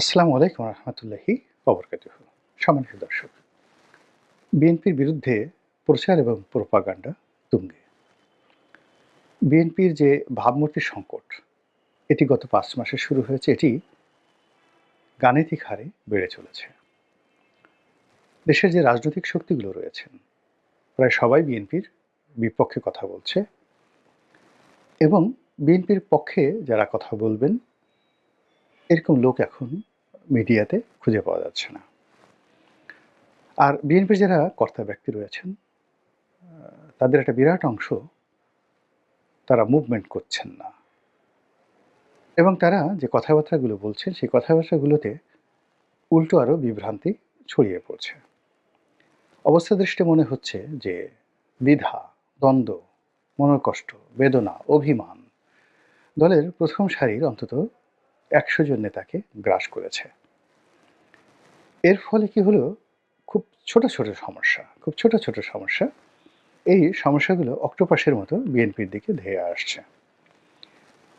আসসালামু আলাইকুম রহমতুল্লাহি অবরকাতুহ সম্মানিত দর্শক, বিএনপির বিরুদ্ধে প্রচার এবং প্রোপাগান্ডা তুঙ্গে। বিএনপির যে ভাবমূর্তির সংকট, এটি গত পাঁচ মাসে শুরু হয়েছে, এটি গাণিতিক হারে বেড়ে চলেছে। দেশের যে রাজনৈতিক শক্তিগুলো রয়েছেন, প্রায় সবাই বিএনপির বিপক্ষে কথা বলছে এবং বিএনপির পক্ষে যারা কথা বলবেন এরকম লোক এখন মিডিয়াতে খুঁজে পাওয়া যাচ্ছে না। আর বিএনপির যারা কর্তা ব্যক্তি রয়েছেন তাদের একটা বিরাট অংশ তারা মুভমেন্ট করছেন না। এবং তারা যে কথাবার্তাগুলো বলছেন, সেই কথাবার্তাগুলোতে উল্টো আরও বিভ্রান্তি ছড়িয়ে পড়ছে। অবস্থা দৃষ্টি মনে হচ্ছে যে দ্বিধা, দ্বন্দ্ব, মনোকষ্ট, বেদনা, অভিমান দলের প্রথম সারির অন্তত একশো জন নেতাকে গ্রাস করেছে। এর ফলে কি হলো? খুব ছোট ছোট সমস্যা, খুব ছোট ছোট সমস্যা। এই সমস্যাগুলো অক্টোপাসের মতো বিএনপির দিকে ধেয়ে আসছে।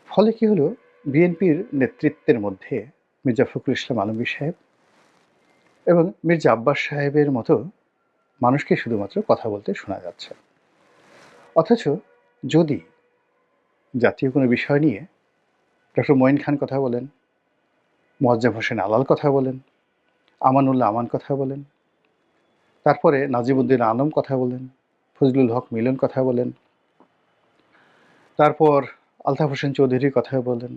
ফলে কি হলো? বিএনপির নেতৃত্বের মধ্যে মির্জা ফখরুল ইসলাম আলমগীর সাহেব এবং মির্জা আব্বাস সাহেবের মতো মানুষকে শুধুমাত্র কথা বলতে শোনা যাচ্ছে। অথচ যদি জাতীয় কোনো বিষয় নিয়ে ডক্টর মঈন খান কথা বলেন, মোয়াজ্জেম হোসেন আলাল কথা বলেন, আমানুল্লাহ আমান কথা বলেন, তারপরে নাজিবুদ্দিন আলম কথা বলেন, ফজলুল হক মিলন কথা বলেন, তারপর আলতাফ হোসেন চৌধুরী কথা বলেন,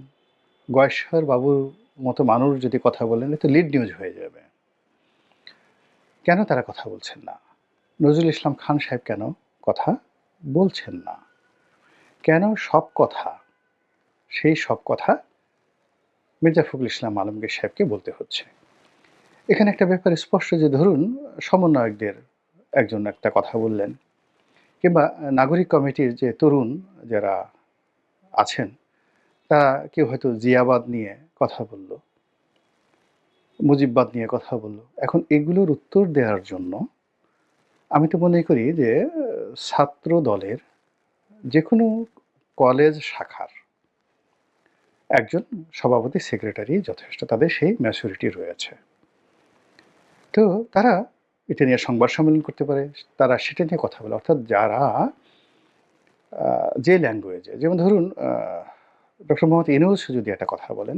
গয়েশ্বর বাবুর মতো মানুষ যদি কথা বলেন এতে লিড নিউজ হয়ে যাবে। কেন তারা কথা বলছেন না? নজরুল ইসলাম খান সাহেব কেন কথা বলছেন না? কেন সব কথা সেই সব কথা মির্জা ফখরুল ইসলাম আলমগীর সাহেবকে বলতে হচ্ছে। এখানে একটা ব্যাপার স্পষ্ট যে ধরুন, সমন্বয়কদের একজন একটা কথা বললেন কিংবা নাগরিক কমিটির যে তরুণ যারা আছেন, তারা কেউ হয়তো জিয়াবাদ নিয়ে কথা বলল, মুজিববাদ নিয়ে কথা বলল। এখন এগুলোর উত্তর দেওয়ার জন্য আমি তো মনে করি যে ছাত্র দলের যে কোনো কলেজ শাখার একজন সভাপতি সেক্রেটারি যথেষ্ট, তাদের সেই ম্যাচুরিটি রয়েছে। তো তারা এটা নিয়ে সংবাদ সম্মেলন করতে পারে, তারা সেটা নিয়ে কথা বলে। অর্থাৎ যারা যে ল্যাঙ্গুয়েজে যেমন ধরুন ডক্টর মোহাম্মদ ইনুস যদি একটা কথা বলেন,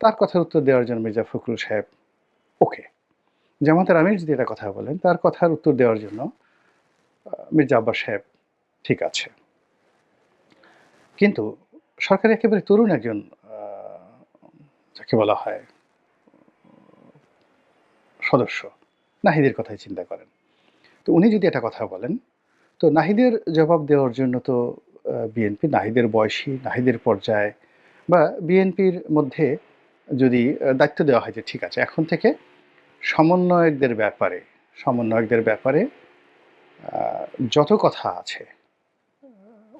তার কথার উত্তর দেওয়ার জন্য মির্জা ফখরুল সাহেব ওকে জামাতের আমির যদি একটা কথা বলেন, তার কথার উত্তর দেওয়ার জন্য মির্জা আব্বাস সাহেব ঠিক আছে। কিন্তু সরকারের একেবারে তরুণ একজন যাকে বলা হয় সদস্য। নাহিদের কথাই চিন্তা করেন। তো উনি যদি একটা কথা বলেন, তো নাহিদের জবাব দেওয়ার জন্য তো বিএনপি নাহিদের বয়সী, নাহিদের পর্যায়ে, বা বিএনপির মধ্যে যদি দায়িত্ব দেওয়া হয় যে ঠিক আছে, এখন থেকে সমন্বয়কদের ব্যাপারে সমন্বয়কদের ব্যাপারে যত কথা আছে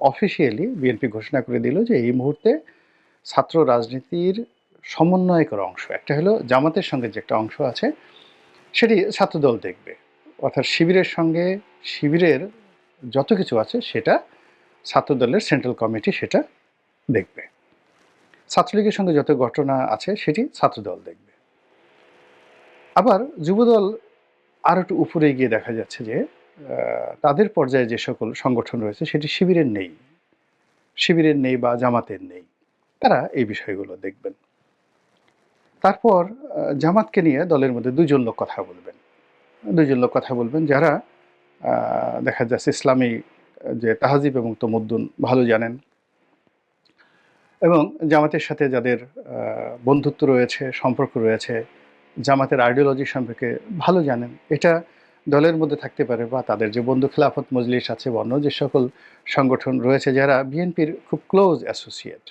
অফিসিয়ালি বিএনপি ঘোষণা করে দিল যে এই মুহূর্তে ছাত্র রাজনীতির সমন্বয়কের অংশ, একটা হলো জামাতের সঙ্গে যে একটা অংশ আছে, সেটি ছাত্রদল দেখবে। অর্থাৎ শিবিরের সঙ্গে শিবিরের যত কিছু আছে সেটা ছাত্রদলের সেন্ট্রাল কমিটি সেটা দেখবে। ছাত্রলীগের সঙ্গে যত ঘটনা আছে সেটি ছাত্রদল দেখবে। আবার যুবদল আরও একটু উপরে গিয়ে দেখা যাচ্ছে যে তাদের পর্যায়ে যে সকল সংগঠন রয়েছে, সেটি শিবিরের নেই। শিবিরের নেই বা জামাতের নেই। তারা এই বিষয়গুলো দেখবেন। তারপর জামাতকে নিয়ে দলের মধ্যে দুজন লোক কথা বলবেন। দুজন লোক কথা বলবেন যারা দেখা যাচ্ছে ইসলামী, যে তাহাজিব এবং তমুদ্দুন ভালো জানেন এবং জামাতের সাথে যাদের বন্ধুত্ব রয়েছে, সম্পর্ক রয়েছে, জামাতের আইডিওলজি সম্পর্কে ভালো জানেন। এটা দলের মধ্যে থাকতে পারে বা তাদের যে বন্ধু খেলাফত মজলিস আছে বা অন্য যে সকল সংগঠন রয়েছে যারা বিএনপির খুব ক্লোজ অ্যাসোসিয়েট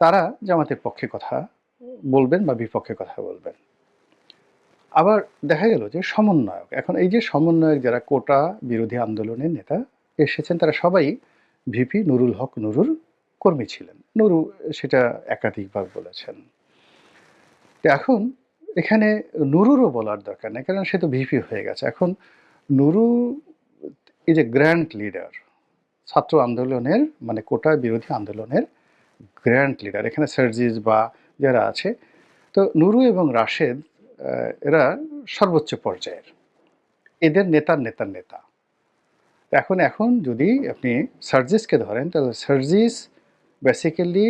তারা জামাতের পক্ষে কথা বলবেন বা বিপক্ষে কথা বলবেন। আবার দেখা গেল যে সমন্বয়ক, এখন এই যে সমন্বয়ক যারা কোটা বিরোধী আন্দোলনের নেতা এসেছেন, তারা সবাই ভিপি নুরুল হক নুরুর কর্মী ছিলেন। নুরু সেটা একাধিকবার বলেছেন। এখন এখানে নুরুরও বলার দরকার নেই কারণ সে তো ভিপি হয়ে গেছে। এখন নুরু এই যে গ্র্যান্ড লিডার ছাত্র আন্দোলনের মানে কোটা বিরোধী আন্দোলনের গ্র্যান্ড লিডার এখানে সার্জিস বা যারা আছে, তো নুরু এবং রাশেদ এরা সর্বোচ্চ পর্যায়ের। এদের নেতার নেতার নেতা। এখন এখন যদি আপনি সার্জিসকে ধরেন, তাহলে সার্জিস বেসিক্যালি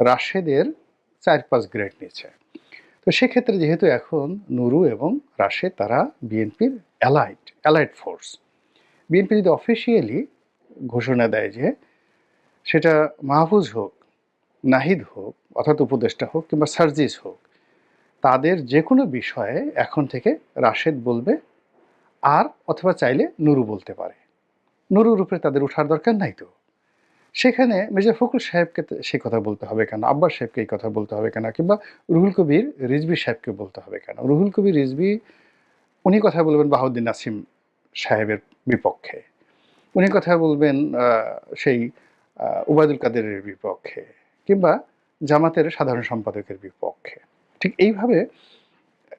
রাশেদের চার পাঁচ গ্রেড নিচে তো সেক্ষেত্রে যেহেতু এখন নুরু এবং রাশেদ তারা বিএনপির অ্যালাইড অ্যালাইড ফোর্স বিএনপি যদি অফিসিয়ালি ঘোষণা দেয় যে সেটা মাহফুজ হোক, নাহিদ হোক, অর্থাৎ উপদেষ্টা হোক কিংবা সার্জিস হোক, তাদের যে কোনো বিষয়ে এখন থেকে রাশেদ বলবে আর অথবা চাইলে নুরু বলতে পারে। নুরুর উপরে তাদের ওঠার দরকার নাই তো? সেখানে মির্জা ফখরুল সাহেবকে তো সে কথা বলতে হবে কেন? আব্বাস সাহেবকে এই কথা বলতে হবে কেন? কিংবা রুহুল কবির, রিজভি সাহেবকে বলতে হবে কেন? রুহুল কবির, রিজভি, উনি কথা বলবেন বাহাউদ্দিন নাসিম সাহেবের বিপক্ষে। উনি কথা বলবেন সেই উবায়দুল কাদেরের বিপক্ষে কিংবা জামাতের সাধারণ সম্পাদকের বিপক্ষে। ঠিক এইভাবে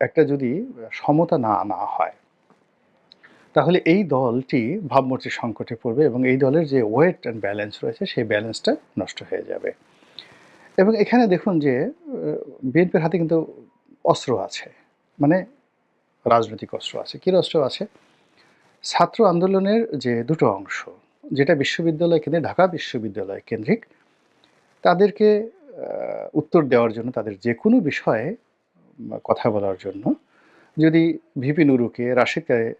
একটা যদি সমতা না আনা হয় তাহলে এই দলটি ভাবমূর্তির সংকটে পড়বে এবং এই দলের যে ওয়েট অ্যান্ড ব্যালেন্স রয়েছে, সেই ব্যালেন্সটা নষ্ট হয়ে যাবে। এবং এখানে দেখুন যে বিএনপির হাতে কিন্তু অস্ত্র আছে মানে রাজনৈতিক অস্ত্র আছে। কী অস্ত্র আছে? ছাত্র আন্দোলনের যে দুটো অংশ, যেটা বিশ্ববিদ্যালয় কেন্দ্রিক, ঢাকা বিশ্ববিদ্যালয় কেন্দ্রিক, তাদেরকে উত্তর দেওয়ার জন্য, তাদের যে কোনো বিষয়ে কথা বলার জন্য, যদি ভিপি নুরুকে, রাশিদকে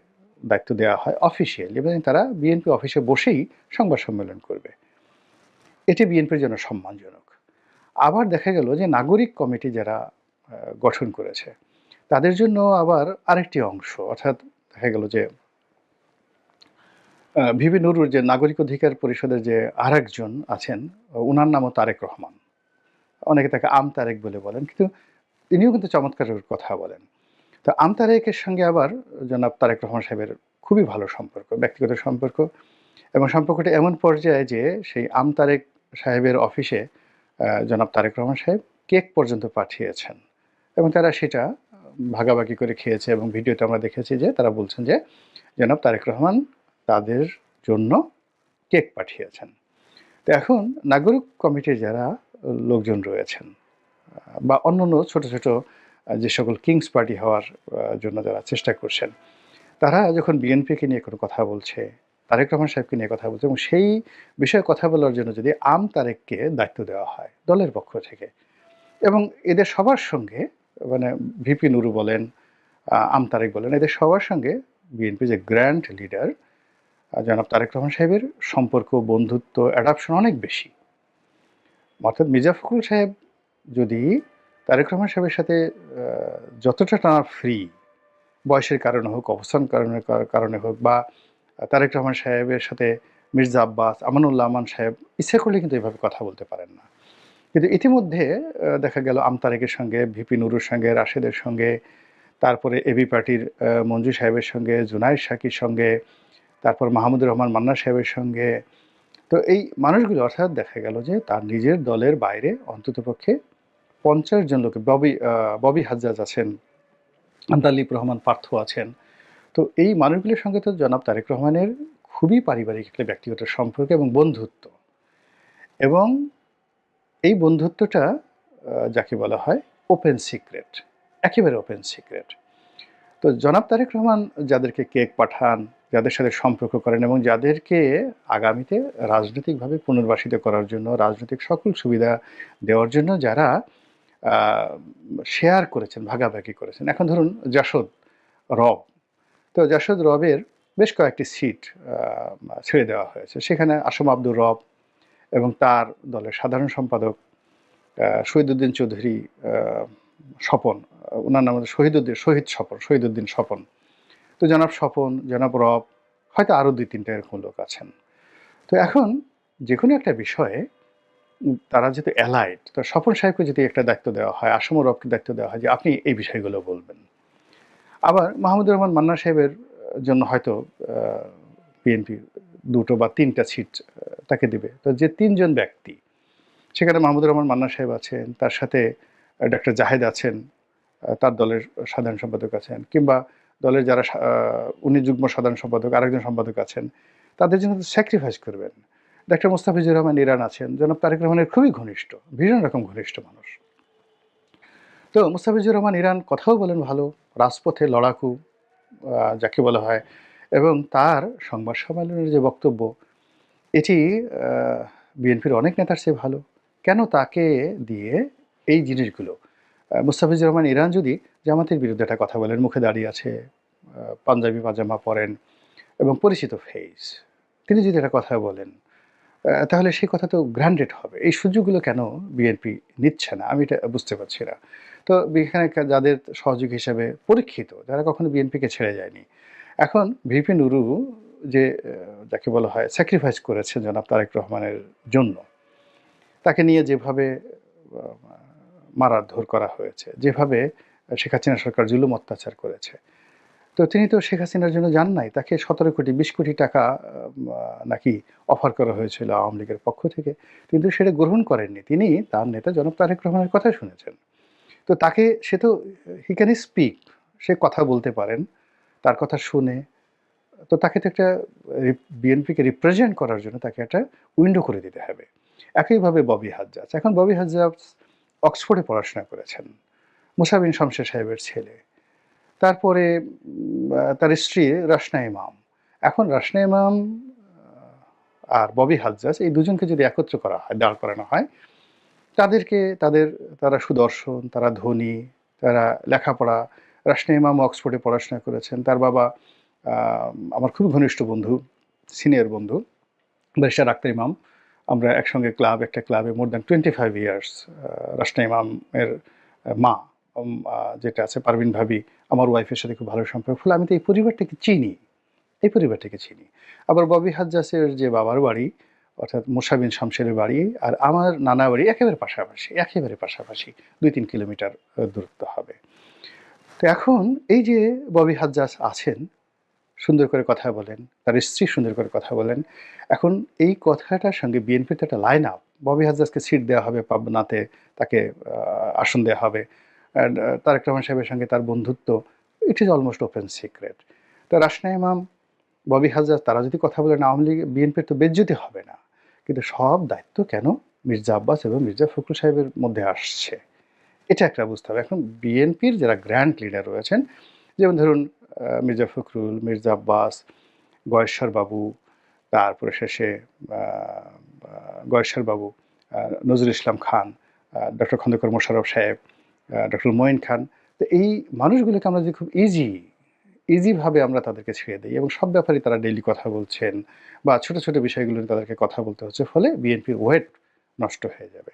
দায়িত্ব দেওয়া হয় অফিসিয়ালি এবং তারা বিএনপি অফিসে বসেই সংবাদ সম্মেলন করবে। এটি বিএনপির জন্য সম্মানজনক। আবার দেখা গেল যে নাগরিক কমিটি যারা গঠন করেছে, তাদের জন্য আবার আরেকটি অংশ, অর্থাৎ দেখা গেল যে ভিভি নুরুর যে নাগরিক অধিকার পরিষদের যে আরেকজন আছেন ওনার নামও তারেক রহমান। অনেকে তাকে আম তারেক বলে বলেন, কিন্তু তিনিও কিন্তু চমৎকার কথা বলেন। তো আম তারেকের সঙ্গে আবার জনাব তারেক রহমান সাহেবের খুবই ভালো সম্পর্ক ব্যক্তিগত সম্পর্ক এবং সম্পর্কটা এমন পর্যায়ে যে সেই আম তারেক সাহেবের অফিসে জনাব তারেক রহমান সাহেব কেক পর্যন্ত পাঠিয়েছেন এবং তারা সেটা ভাগাভাগি করে খেয়েছে এবং ভিডিওতে আমরা দেখেছি যে তারা বলছেন যে জনাব তারেক রহমান তাদের জন্য কেক পাঠিয়েছেন। তো এখন নাগরিক কমিটির যারা লোকজন রয়েছেন বা অন্যান্য ছোট ছোট আহ, যে সকল কিংস পার্টি হওয়ার জন্য যারা চেষ্টা করছেন, তারা যখন বিএনপিকে নিয়ে কোনো কথা বলছে, তারেক রহমান সাহেবকে নিয়ে কথা বলছে এবং সেই বিষয়ে কথা বলার জন্য যদি আম তারেককে দায়িত্ব দেওয়া হয় দলের পক্ষ থেকে এবং এদের সবার সঙ্গে মানে ভিপি নুরু বলেন আম তারেক বলেন, এদের সবার সঙ্গে বিএনপি যে গ্র্যান্ড লিডার জনাব তারেক রহমান সাহেবের সম্পর্ক, বন্ধুত্ব অ্যাডাপশন অনেক বেশি। অর্থাৎ মির্জা ফখরুল সাহেব যদি তারেক রহমান সাহেবের সাথে যতটা টানা ফ্রি বয়সের কারণে হোক, অবস্থান কারণে কারণে হোক, বা তারেক রহমান সাহেবের সাথে মির্জা আব্বাস, আমানুল্লাহ আমান সাহেব, ইচ্ছে করলে কিন্তু এভাবে কথা বলতে পারেন না। কিন্তু ইতিমধ্যে দেখা গেল আম তারেকের সঙ্গে, ভিপি নুরুর সঙ্গে, রাশেদের সঙ্গে, তারপরে এবি পার্টির মঞ্জু সাহেবের সঙ্গে জুনাইদ শাকির সঙ্গে, তারপর মাহমুদুর রহমান মান্না সাহেবের সঙ্গে। তো এই মানুষগুলো অর্থাৎ দেখা গেল যে তার নিজের দলের বাইরে, অন্ততপক্ষে পঞ্চাশ জন লোক, ববি ববি হাজ্জাজ আছেন আন্তালিপ রহমান পার্থ আছেন। তো এই মানুষগুলির সঙ্গে তো জনাব তারেক রহমানের খুবই পারিবারিক একটা ব্যক্তিগত সম্পর্ক এবং বন্ধুত্ব। এবং এই বন্ধুত্বটা যাকে বলা হয় ওপেন সিক্রেট একেবারে ওপেন সিক্রেট তো জনাব তারেক রহমান যাদেরকে কেক পাঠান, যাদের সাথে সম্পর্ক করেন এবং যাদেরকে আগামীতে রাজনৈতিকভাবে পুনর্বাসিত করার জন্য, রাজনৈতিক সকল সুবিধা দেওয়ার জন্য যারা শেয়ার করেছেন, ভাগাভাগি করেছেন। এখন ধরুন জাসদ রব। তো জাসদ রবের বেশ কয়েকটি সিট ছেড়ে দেওয়া হয়েছে। সেখানে আসম আব্দুর রব এবং তার দলের সাধারণ সম্পাদক শহীদুদ্দিন চৌধুরী স্বপন ওনার নাম শহীদুদ্দিন, শহীদ স্বপন, শহীদুদ্দিন স্বপন। তো জনাব স্বপন, জনাব রব, হয়তো আরও দুই তিনটা এরকম লোক আছেন। তো এখন যে কোনো একটা বিষয়ে তারা যেহেতু অ্যালাইড তো স্বপন সাহেবকে যদি একটা দায়িত্ব দেওয়া হয়, আসম রবকে দায়িত্ব দেওয়া হয় যে আপনি এই বিষয়গুলো বলবেন। আবার মাহমুদুর রহমান মান্না সাহেবের জন্য হয়তো বিএনপি দুটো বা তিনটা সিট তাকে দিবে। তো যে তিনজন ব্যক্তি, সেখানে মাহমুদুর রহমান মান্না সাহেব আছেন, তার সাথে ডক্টর জাহেদ আছেন তার দলের সাধারণ সম্পাদক আছেন, কিংবা দলের যারা উনি যুগ্ম সাধারণ সম্পাদক, আরেকজন সম্পাদক আছেন, তাদের জন্য স্যাক্রিফাইস করবেন। ডক্টর মোস্তাফিজুর রহমান ইরান আছেন। জনাব তারেক রহমানের খুবই ঘনিষ্ঠ, ভীষণ রকম ঘনিষ্ঠ মানুষ। তো মুস্তাফিজুর রহমান ইরান কথাও বলেন ভালো, রাজপথে লড়াকু যাকে বলা হয়, এবং তার সংবাদ সম্মেলনের যে বক্তব্য, এটি বিএনপির অনেক নেতার চেয়ে ভালো। কেন তাকে দিয়ে এই জিনিসগুলো? মুস্তাফিজুর রহমান ইরান যদি জামাতের বিরুদ্ধে একটা কথা বলেন, মুখে দাঁড়িয়ে আছে পাঞ্জাবি পাজামা পরেন, এবং পরিচিত ফেস তিনি যদি একটা কথা বলেন তাহলে সেই কথা তো গ্রান্ডেড হবে। এই সুযোগগুলো কেন বিএনপি নিচ্ছে না? আমি এটা বুঝতে পারছি না। তো এখানে যাদের সহযোগ হিসেবে পরীক্ষিত, যারা কখনো বিএনপিকে ছেড়ে যায়নি। এখন ভিপি নুরু যে যাকে বলা হয় স্যাক্রিফাইস করেছেন জনাব তারেক রহমানের জন্য, তাকে নিয়ে যেভাবে মারাধর করা হয়েছে, যেভাবে শেখ হাসিনা সরকার জুলুম অত্যাচার করেছে তো তিনি তো শেখ হাসিনার জন্য যান নাই, তাকে সতেরো কোটি, বিশ কোটি টাকা নাকি অফার করা হয়েছিল আওয়ামী লীগের পক্ষ থেকে। কিন্তু সেটা গ্রহণ করেননি। তিনি তার নেতা জনাব তারেক রহমানের কথা শুনেছেন। তো তাকে সে তো হি ক্যান স্পিক সে কথা বলতে পারেন, তার কথা শুনে। তো তাকে তো একটা বিএনপিকে রিপ্রেজেন্ট করার জন্য তাকে একটা উইন্ডো করে দিতে হবে। একইভাবে ববি হাজ্জাজ। এখন ববি হাজ্জাজ অক্সফোর্ডে পড়াশোনা করেছেন। মুসাবিন শামশের সাহেবের ছেলে। তারপরে তার স্ত্রী রাসনা ইমাম। এখন রাসনা ইমাম আর ববি হাজ্জাজ, এই দুজনকে যদি একত্র করা হয়, দাঁড় করানো হয়, তাদেরকে, তাদের, তারা সুদর্শন, তারা ধনী, তারা লেখাপড়া। রাসনা ইমাম অক্সফোর্ডে পড়াশোনা করেছেন। তার বাবা আমার খুব ঘনিষ্ঠ বন্ধু, সিনিয়র বন্ধু, ব্যারিস্টার আক্তার ইমাম। আমরা একসঙ্গে ক্লাব, একটা ক্লাবে more than twenty five years Rasna ইমামের মা যেটা আছে পারভিন ভাবি আমার ওয়াইফের সাথে খুব ভালো সম্পর্ক। ফলে আমি তো এই পরিবারটাকে চিনি, এই পরিবারটাকে চিনি। আবার ববি হাজ্জাসের যে বাবার বাড়ি, অর্থাৎ মোসাবিন শামশেরের বাড়ি আর আমার নানা বাড়ি একেবারে পাশাপাশি একেবারে পাশাপাশি দুই তিন কিলোমিটার দূরত্ব হবে। তো এখন এই যে ববি হাজ্জাস আছেন, সুন্দর করে কথা বলেন, তার স্ত্রী সুন্দর করে কথা বলেন, এখন এই কথাটার সঙ্গে বিএনপিতে একটা লাইন আপ ববি হাজ্জাজকে সিট দেওয়া হবে পাবনাতে তাকে আসন দেওয়া হবে। তারেক রহমান সাহেবের সঙ্গে তার বন্ধুত্ব it is almost open secret তো রাসনা ইমাম ববি হাজ্জাজ তারা যদি কথা বলেন আওয়ামী লীগ বিএনপির তো বেজ্জতি হবে না। কিন্তু সব দায়িত্ব কেন মির্জা আব্বাস এবং মির্জা ফখরুল সাহেবের মধ্যে আসছে? এটা একটা বুঝতে হবে। এখন বিএনপির যারা গ্র্যান্ড লিডার রয়েছেন, যেমন ধরুন মির্জা ফখরুল, মির্জা আব্বাস বাবু, তারপরে শেষে বাবু নজরুল ইসলাম খান ডক্টর খন্দকার মোশাররফ সাহেব ডক্টর মঈন খান, তো এই মানুষগুলোকে আমরা যদি খুব ইজি ইজিভাবে আমরা তাদেরকে ছেড়ে দিই এবং সব ব্যাপারে তারা ডেইলি কথা বলছেন বা ছোট ছোট বিষয়গুলো তাদেরকে কথা বলতে হচ্ছে, ফলে বিএনপির ওয়েট নষ্ট হয়ে যাবে।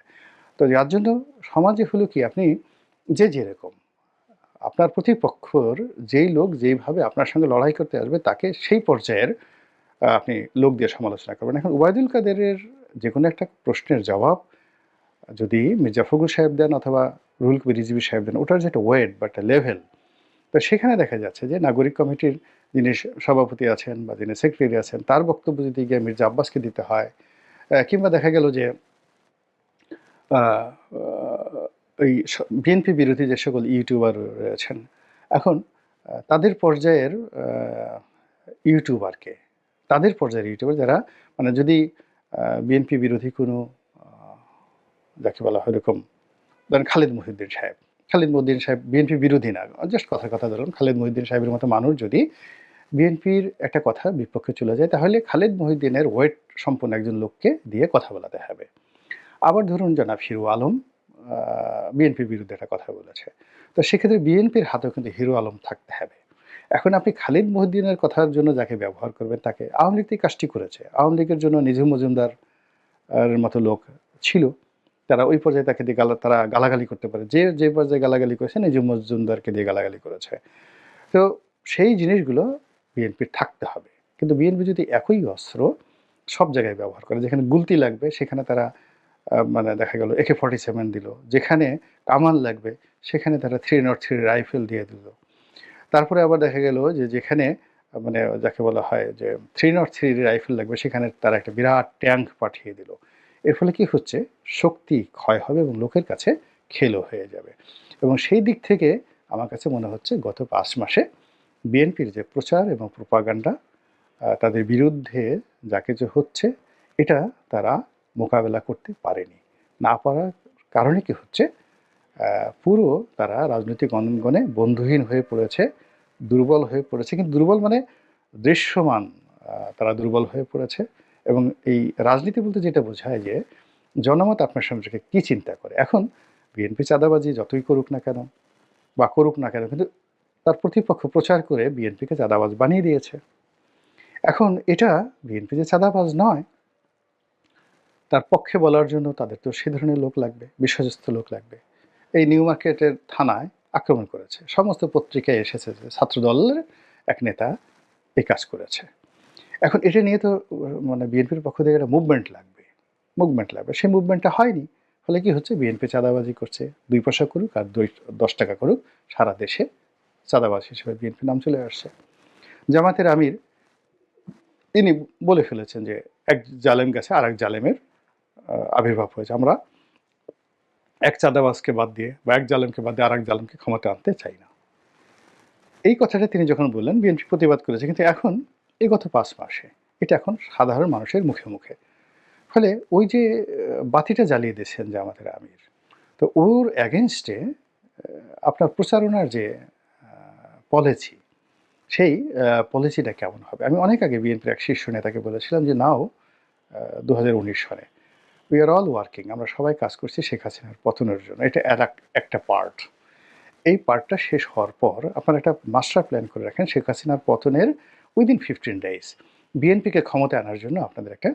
তো যার জন্য সমাজে হলো কি, আপনি যে যেরকম, আপনার প্রতিপক্ষর যেই লোক যেইভাবে আপনার সঙ্গে লড়াই করতে আসবে, তাকে সেই পর্যায়ের আপনি লোক দিয়ে সমালোচনা করবেন। এখন ওবায়দুল কাদেরের যে কোনো একটা প্রশ্নের জবাব যদি মির্জা ফখরুল সাহেব দেন অথবা রুহুল কবির রিজিবি সাহেব দেন, ওটার যে একটা ওয়েট বা একটা লেভেল তো সেখানে দেখা যাচ্ছে যে নাগরিক কমিটির যিনি সভাপতি আছেন বা যিনি সেক্রেটারি আছেন, তার বক্তব্য যদি গিয়ে মির্জা আব্বাসকে দিতে হয় কিংবা দেখা গেল যে এই বিএনপি বিরোধী যে সকল ইউটিউবার রয়েছেন, এখন তাদের পর্যায়ের ইউটিউবারকে তাদের পর্যায়ের ইউটিউবার যারা মানে যদি বিএনপি বিরোধী কোনো যাকে বলা হয় এরকম ধরেন খালিদ মহিউদ্দিন সাহেব। খালিদ মহিউদ্দিন সাহেব বিএনপি বিরোধী না। জাস্ট কথার কথা ধরুন, খালিদ মহিউদ্দিন সাহেবের মতো মানুষ যদি বিএনপির একটা কথা বিপক্ষে চলে যায়, তাহলে খালিদ মহিউদ্দিনের ওয়েট সম্পন্ন একজন লোককে দিয়ে কথা বলাতে হবে। আবার ধরুন জনাব হিরো আলম বিএনপির বিরুদ্ধে একটা কথা বলেছে। তো সেক্ষেত্রে বিএনপির হাতেও কিন্তু হিরো আলম থাকতে হবে। এখন আপনি খালিদ মহিউদ্দিনের কথার জন্য যাকে ব্যবহার করবেন, তাকে আওয়ামী লীগ কাজটি করেছে। আওয়ামী লীগের জন্য নিজু মজুমদার মতো লোক ছিল। তারা ওই পর্যায়ে তাকে দিয়ে গালা, তারা গালাগালি করতে পারে। যে যে পর্যায়ে গালাগালি করেছে, নিজু মজুমদারকে দিয়ে গালাগালি করেছে। তো সেই জিনিসগুলো বিএনপির থাকতে হবে। কিন্তু বিএনপি যদি একই অস্ত্র সব জায়গায় ব্যবহার করে, যেখানে গুলতি লাগবে, সেখানে তারা মানে দেখা গেল একে ফর্টি সেভেন দিল, যেখানে কামান লাগবে, সেখানে তারা থ্রি নট থ্রি রাইফেল দিয়ে দিল। তারপরে আবার দেখা গেল যে, যেখানে মানে যাকে বলা হয় যে থ্রি নট থ্রি রাইফেল লাগবে, সেখানে তারা একটা বিরাট ট্যাঙ্ক পাঠিয়ে দিল। এর ফলে কি হচ্ছে? শক্তি ক্ষয় হবে এবং লোকের কাছে খেলো হয়ে যাবে। এবং সেই দিক থেকে আমার কাছে মনে হচ্ছে গত পাঁচ মাসে বিএনপির যে প্রচার এবং প্রোপাগান্ডা তাদের বিরুদ্ধে যা কিছু হচ্ছে, এটা তারা মোকাবেলা করতে পারেনি। না পারার কারণে কি হচ্ছে? পুরো তারা রাজনৈতিক অঙ্গনে বন্ধুহীন হয়ে পড়েছে, দুর্বল হয়ে পড়েছে। কিন্তু দুর্বল মানে দৃশ্যমান তারা দুর্বল হয়ে পড়েছে। এবং এই রাজনীতি বলতে যেটা বোঝায় যে জনমত আপনার সম্পর্কে কী চিন্তা করে? এখন বিএনপি চাঁদাবাজি যতই করুক না কেন বা করুক না কেন, কিন্তু তার প্রতিপক্ষ প্রচার করে বিএনপিকে চাঁদাবাজ বানিয়ে দিয়েছে। এখন এটা বিএনপি যে চাঁদাবাজ নয়, তার পক্ষে বলার জন্য তাদের তো সে ধরনের লোক লাগবে, বিশ্বস্ত লোক লাগবে। এই নিউ মার্কেটের থানায় আক্রমণ করেছে। সমস্ত পত্রিকায় এসেছে যে ছাত্রদলের এক নেতা এই কাজ করেছে। এখন এটা নিয়ে তো মানে বিএনপির পক্ষ থেকে একটা মুভমেন্ট লাগবে মুভমেন্ট লাগবে। সেই মুভমেন্টটা হয়নি, ফলে কি হচ্ছে? বিএনপি চাঁদাবাজি করছে, দুই পয়সা করুক আর দুই, দশ টাকা করুক, সারা দেশে চাঁদাবাজ হিসেবে বিএনপির নাম চলে আসছে। জামাতের আমির তিনি বলে ফেলেছেন যে এক জালেম গেছে আর এক জালেমের আবির্ভাব হয়েছে। আমরা এক চাঁদাবাজকে বাদ দিয়ে বা এক জালেমকে বাদ দিয়ে আর এক জালেমকে ক্ষমতা আনতে চাই না। এই কথাটা তিনি যখন বললেন, বিএনপি প্রতিবাদ করেছে। কিন্তু এখন গত পাঁচ মাসে এটা এখন সাধারণ মানুষের মুখে মুখে। ফলে ওই যে বাতিটা জ্বালিয়ে দিয়েছেন যে আমাদের আমির, তো ওর অ্যাগেনস্টে আপনার প্রচারণার যে পলিসি সেই পলিসিটা কেমন হবে? আমি অনেক আগে বিএনপির এক শীর্ষ নেতাকে বলেছিলাম যে, নাও দু সালে। উই আর অল ওয়ার্কিং আমরা সবাই কাজ করছি শেখ হাসিনার পতনের জন্য। এটা একটা পার্ট এই পার্টটা শেষ হওয়ার পর আপনারা একটা মাস্টার প্ল্যান করে রাখেন শেখ হাসিনার পতনের উইদিন ফিফটিন ডেজ বিএনপিকে ক্ষমতা আনার জন্য আপনাদের একটা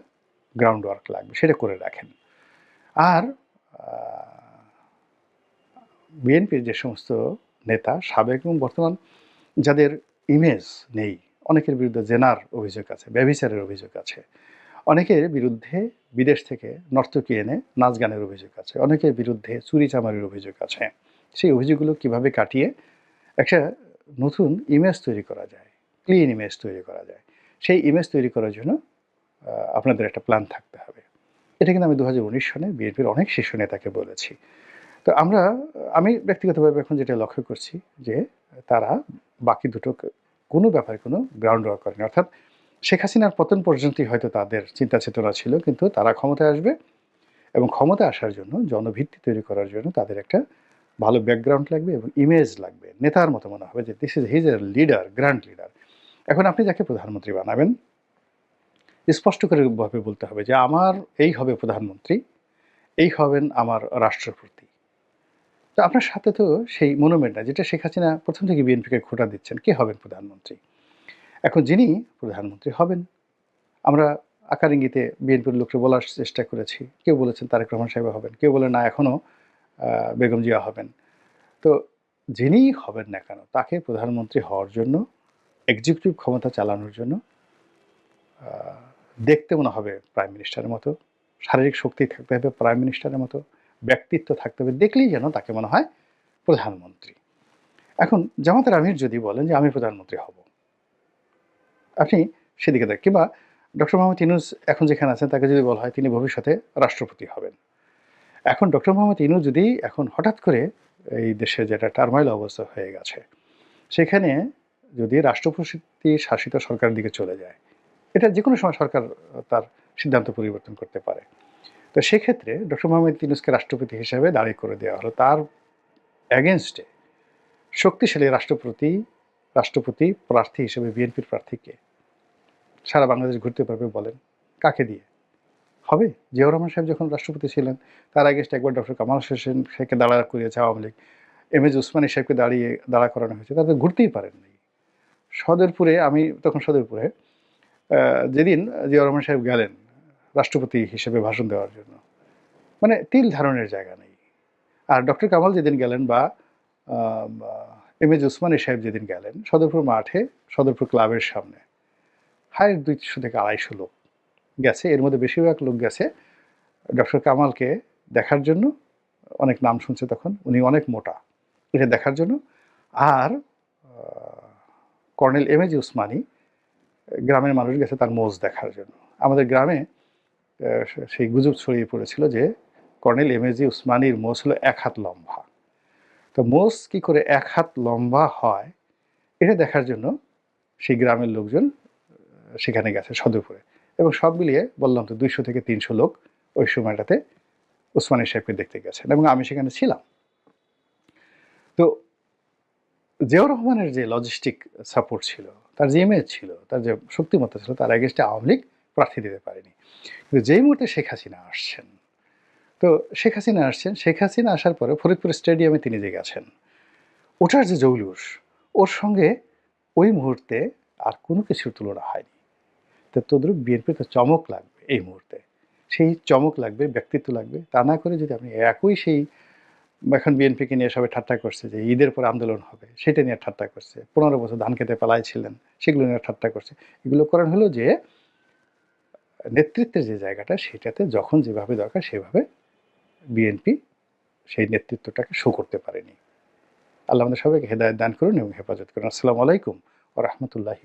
গ্রাউন্ড ওয়ার্ক লাগবে, সেটা করে রাখেন। আর বিএনপির যে সমস্ত নেতা, সাবেক এবং বর্তমান যাদের ইমেজ নেই, অনেকের বিরুদ্ধে জেনার অভিযোগ আছে, ব্যভিচারের অভিযোগ আছে, অনেকের বিরুদ্ধে বিদেশ থেকে নর্তকী এনে নাচ গানের অভিযোগ আছে, অনেকের বিরুদ্ধে চুরি চামারির অভিযোগ আছে। সেই অভিযোগগুলো কীভাবে কাটিয়ে একটা নতুন ইমেজ তৈরি করা যায়? ক্লিন ইমেজ তৈরি করা যায়। সেই ইমেজ তৈরি করার জন্য আপনাদের একটা প্ল্যান থাকতে হবে। এটা কিন্তু আমি দু হাজার উনিশ সনে বিএনপির অনেক শীর্ষ নেতাকে বলেছি। তো আমরা, আমি ব্যক্তিগতভাবে এখন যেটা লক্ষ্য করছি যে, তারা বাকি দুটো কোনো ব্যাপারে কোনো গ্রাউন্ড ওয়ার্ক করেনি। অর্থাৎ শেখ হাসিনার পতন পর্যন্তই হয়তো তাদের চিন্তা চেতনা ছিল, কিন্তু তারা ক্ষমতায় আসবে এবং ক্ষমতায় আসার জন্য, জনভিত্তি তৈরি করার জন্য তাদের একটা ভালো ব্যাকগ্রাউন্ড লাগবে এবং ইমেজ লাগবে। নেতার মতো মনে হবে যে this is his a leader grand leader এখন আপনি যাকে প্রধানমন্ত্রী বানাবেন, স্পষ্ট করে ভাবে বলতে হবে যে আমার এই হবে প্রধানমন্ত্রী, এই হবেন আমার রাষ্ট্রপতি। তো আপনার সাথে তো সেই মনোমেন্টটা যেটা শেখ হাসিনা প্রথম থেকে বিএনপিকে খোটা দিচ্ছেন, কে হবেন প্রধানমন্ত্রী? এখন যিনি প্রধানমন্ত্রী হবেন, আমরা আকার ইঙ্গিতে বিএনপির লোককে বলার চেষ্টা করেছি, কেউ বলেছেন তারেক রহমান সাহেব হবেন, কেউ বলে না এখনও বেগম জিয়া হবেন। তো যিনি হবেন না কেন, তাকে প্রধানমন্ত্রী হওয়ার জন্য এক্সিকিউটিভ ক্ষমতা চালানোর জন্য দেখতে মনে হবে প্রাইম মিনিস্টারের মতো, শারীরিক শক্তি থাকতে হবে প্রাইম মিনিস্টারের মতো, ব্যক্তিত্ব থাকতে হবে, দেখলেই যেন তাকে মনে হয় প্রধানমন্ত্রী। এখন জামাতের আমির যদি বলেন যে আমি প্রধানমন্ত্রী হব, আপনি সেদিকে দেখ, কিংবা ডক্টর মোহাম্মদ ইনুস এখন যেখানে আছেন, তাকে যদি বলা হয় তিনি ভবিষ্যতে রাষ্ট্রপতি হবেন। এখন ডক্টর মোহাম্মদ ইনুস যদি এখন হঠাৎ করে এই দেশে যেটা টার্মাইল অবস্থা হয়ে গেছে, সেখানে যদি রাষ্ট্রপতি শাসিত সরকারের দিকে চলে যায়, এটা যে কোনো সময় সরকার তার সিদ্ধান্ত পরিবর্তন করতে পারে। তো সেক্ষেত্রে ডক্টর মোহাম্মদ ইউনুসকে রাষ্ট্রপতি হিসেবে দাঁড়িয়ে করে দেওয়া হলো। তার অ্যাগেনস্টে শক্তিশালী রাষ্ট্রপতি রাষ্ট্রপতি প্রার্থী হিসেবে বিএনপির প্রার্থীকে সারা বাংলাদেশ ঘুরতে পারবে বলেন। কাকে দিয়ে? হবে? জিয়াউর রহমান সাহেব যখন রাষ্ট্রপতি ছিলেন, তার আগেস্ট একবার ডক্টর কামাল হোসেন শেখকে দাঁড়া করিয়েছে Awami League. M A G Osmani সাহেবকে দাঁড়িয়ে দাঁড়া করানো হয়েছে। তাদের ঘুরতেই পারেননি। সদরপুরে, আমি তখন সদরপুরে যেদিন জিয়াউর রহমান সাহেব গেলেন রাষ্ট্রপতি হিসেবে ভাষণ দেওয়ার জন্য। মানে তিল ধারণের জায়গা নেই। আর ডক্টর কামাল যেদিন গেলেন বা এম এজ উসমানী সাহেব যেদিন গেলেন, সদরপুর মাঠে, সদরপুর ক্লাবের সামনে, হায়ের দুইশো থেকে আড়াইশো লোক গেছে। এর মধ্যে বেশিরভাগ লোক গেছে ডক্টর কামালকে দেখার জন্য। অনেক নাম শুনছে তখন, উনি অনেক মোটা। এটা দেখার জন্য। আর colonel M A G Osmani গ্রামের মানুষ গেছে তার মোজ দেখার জন্য। আমাদের গ্রামে সেই গুজব ছড়িয়ে পড়েছিল যে কর্নেল এম এজি উসমানীর মোজ হলো এক হাত লম্বা। তো মোজ কি করে এক হাত লম্বা হয়, এটা দেখার জন্য সেই গ্রামের লোকজন সেখানে গেছে সদরপুরে এবং সব মিলিয়ে বললাম তো দুইশো থেকে তিনশো লোক ওই সময়টাতে উসমানী সাহেবকে দেখতে গেছেন এবং আমি সেখানে ছিলাম। তো জিয়াউর রহমানের যে লজিস্টিক সাপোর্ট ছিল, তার যে ইমেজ ছিল, তার যে শক্তিমত্তা ছিল, তার এগেস্টে আওয়ামী লীগ প্রার্থী দিতে পারেনি। কিন্তু যেই মুহূর্তে শেখ হাসিনা আসছেন, তো শেখ হাসিনা আসছেন, শেখ হাসিনা আসার পরে ফরিদপুর স্টেডিয়ামে তিনি যে গেছেন, ওটার যে জৌলুস, ওর সঙ্গে ওই মুহূর্তে আর কোনো কিছুর তুলনা হয়নি। তো তদ্রুপ বিএনপির তো চমক লাগবে এই মুহূর্তে। সেই চমক লাগবে, ব্যক্তিত্ব লাগবে। তা না করে যদি আপনি একই সেই এখন বিএনপিকে নিয়ে সবাই ঠাট্টা করছে যে ঈদের পর আন্দোলন হবে, সেটা নিয়ে ঠাট্টা করছে। পনেরো বছর ধান খেতে পালাইছিলেন, সেগুলো নিয়ে ঠাট্টা করছে। এগুলো করার হলো যে নেতৃত্বের যে জায়গাটা, সেটাতে যখন যেভাবে দরকার সেভাবে বিএনপি সেই নেতৃত্বটাকে শো করতে পারেনি। আল্লাহ আমাদের সবাইকে হেদায়ত দান করুন এবং হেফাজত করুন। আসসালামু আলাইকুম ও রহমতুল্লাহি